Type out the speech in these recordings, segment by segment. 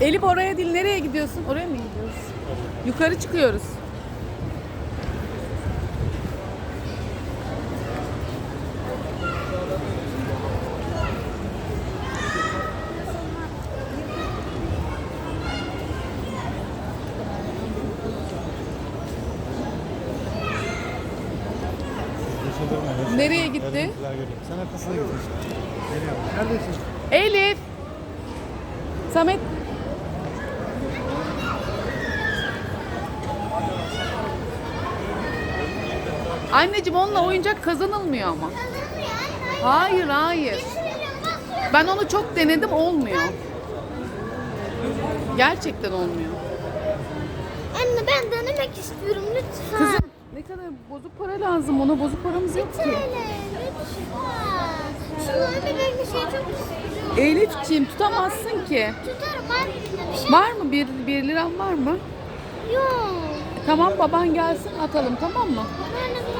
Elif oraya değil nereye gidiyorsun? Oraya mı gidiyoruz? Yukarı çıkıyoruz. Nereye gitti? Sen arkasına. Neredesin? Elif. Samet. Anneciğim onunla oyuncak kazanılmıyor ama. Hayır hayır. Ben onu çok denedim olmuyor. Gerçekten olmuyor. Anne ben denemek istiyorum lütfen. Kızım ne kadar bozuk para lazım ona bozuk paramız yok ki. Elifciğim tutamazsın ki. Tutarım ben bir şey Var mı bir, bir liram var mı? yok. Tamam baban gelsin atalım tamam mı? Ben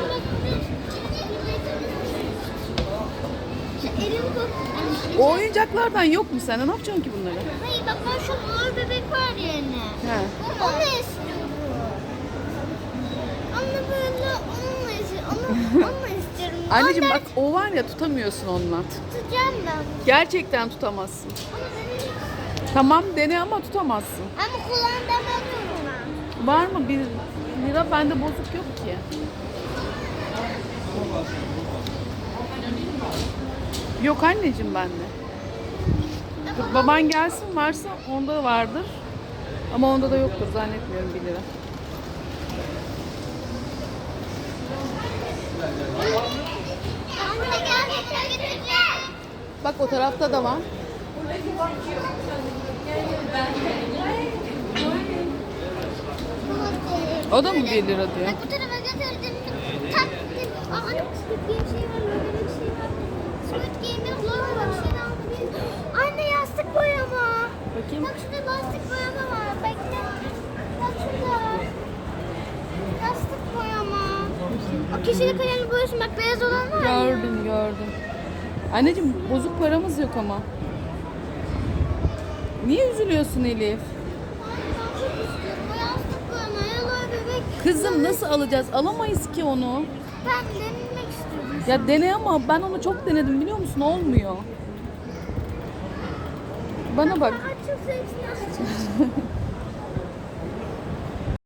Anne, O oyuncaklardan yok mu sende? Ne yapacaksın ki bunları? Hayır bak ben şu mor bebek var ya anne. He. Onu istiyorum. Anne böyle onunla istiyorum. Onu, onunla istiyorum. Anneciğim Anne, bak o var ya tutamıyorsun onunla. Tutacağım ben. Gerçekten tutamazsın. Ama benim Tamam dene ama tutamazsın. Ama kulağımdan alıyorum ben. Var mı bir lira? Bende bozuk yok ki. Yok anneciğim bende. Dur, baban gelsin varsa onda vardır. Ama onda da yoktur zannetmiyorum 1 lira. Bak o tarafta da var. O da mı 1 lira diyor? Bu tarafa getirdim. Taktım. Aa Game şey var. Böyle bir şey var. Squid Game'in kulağına bak. Şey aldım. Anne yastık boyama. Bakayım. Bak şurada lastik boyama var. Bekle. Bak şurada. Yastık boyama. O kişilik kalemle boyuyorsun. Bak beyaz olan var ya. Gördüm gördüm. Anneciğim bozuk paramız yok ama. Niye üzülüyorsun Elif? Kızım nasıl alacağız? Alamayız ki onu. Ben denemek istiyorum. Ya dene ama ben onu çok denedim biliyor musun? Olmuyor. Bana bak. Açılsa hepsini açacağım.